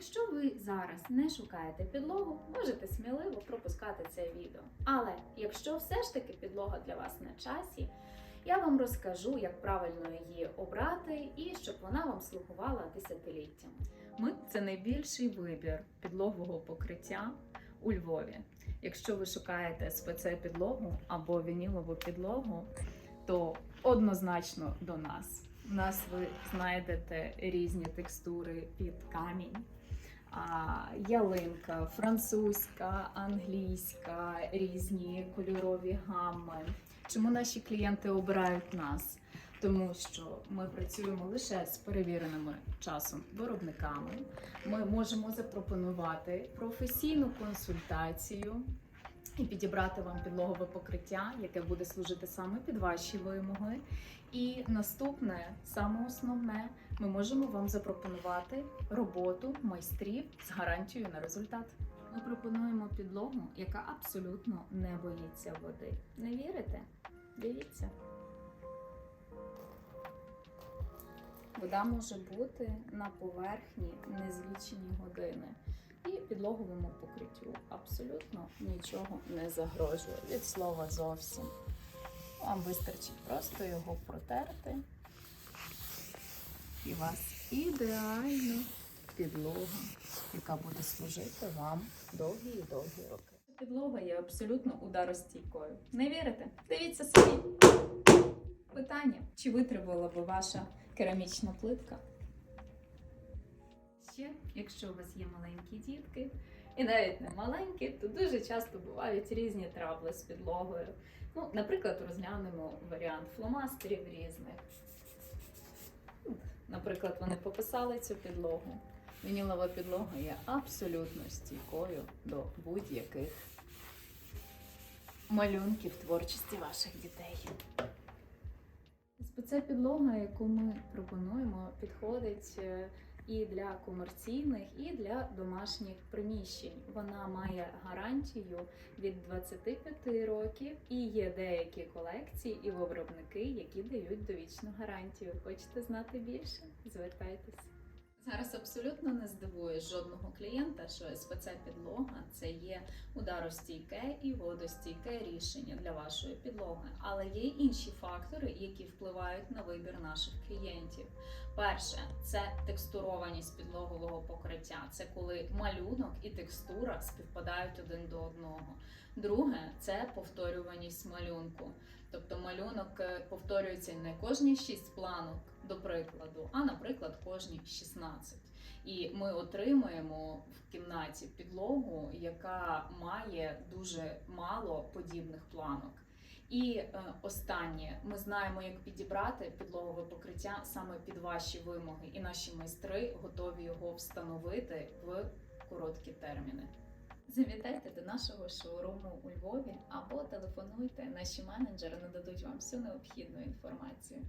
Якщо ви зараз не шукаєте підлогу, можете сміливо пропускати це відео. Але якщо все ж таки підлога для вас на часі, я вам розкажу, як правильно її обрати і щоб вона вам слугувала десятиліттями. Ми це найбільший вибір підлогового покриття у Львові. Якщо ви шукаєте спеце-підлогу або вінілову підлогу, то однозначно до нас. У нас ви знайдете різні текстури під камінь. Ялинка, французька, англійська, різні кольорові гамми. Чому наші клієнти обирають нас? Тому що ми працюємо лише з перевіреними часом виробниками. Ми можемо запропонувати професійну консультацію і підібрати вам підлогове покриття, яке буде служити саме під ваші вимоги. І наступне, саме основне, ми можемо вам запропонувати роботу майстрів з гарантією на результат. Ми пропонуємо підлогу, яка абсолютно не боїться води. Не вірите? Дивіться. Вода може бути на поверхні незлічені години. Підлоговому покриттю абсолютно нічого не загрожує. Від слова зовсім. Вам вистачить просто його протерти. І у вас ідеальна підлога, яка буде служити вам довгі і довгі роки. Підлога є абсолютно ударостійкою. Не вірите? Дивіться самі. Питання: чи витримала би ваша керамічна плитка? Ще, якщо у вас є маленькі дітки, і навіть не маленькі, то дуже часто бувають різні трабли з підлогою. Ну, наприклад, розглянемо варіант фломастерів різних. Наприклад, вони пописали цю підлогу. Вінілова підлога є абсолютно стійкою до будь-яких малюнків творчості ваших дітей. Спеце підлога, яку ми пропонуємо, підходить е, і для комерційних, і для домашніх приміщень. Вона має гарантію від 25 років, і є деякі колекції і виробники, які дають довічну гарантію. Хочете знати більше? Звертайтеся. Зараз абсолютно не здивує жодного клієнта, що СПЦ підлога це є ударостійке і водостійке рішення для вашої підлоги. Але є інші фактори, які впливають на вибір наших клієнтів. Перше це текстурованість підлогового покриття. Це коли малюнок і текстура співпадають один до одного. Друге це повторюваність малюнку. Тобто малюнок е, повторюється не кожні 6 планок, до прикладу, а, наприклад, кожні 16. І ми отримуємо в кімнаті підлогу, яка має дуже мало подібних планок. І е, останнє, ми знаємо, як підібрати підлогове покриття саме під ваші вимоги, і наші майстри готові його встановити в короткі терміни. Завітайте до нашого шоуруму у Львові або телефонуйте. Наші менеджери нададуть вам всю необхідну інформацію.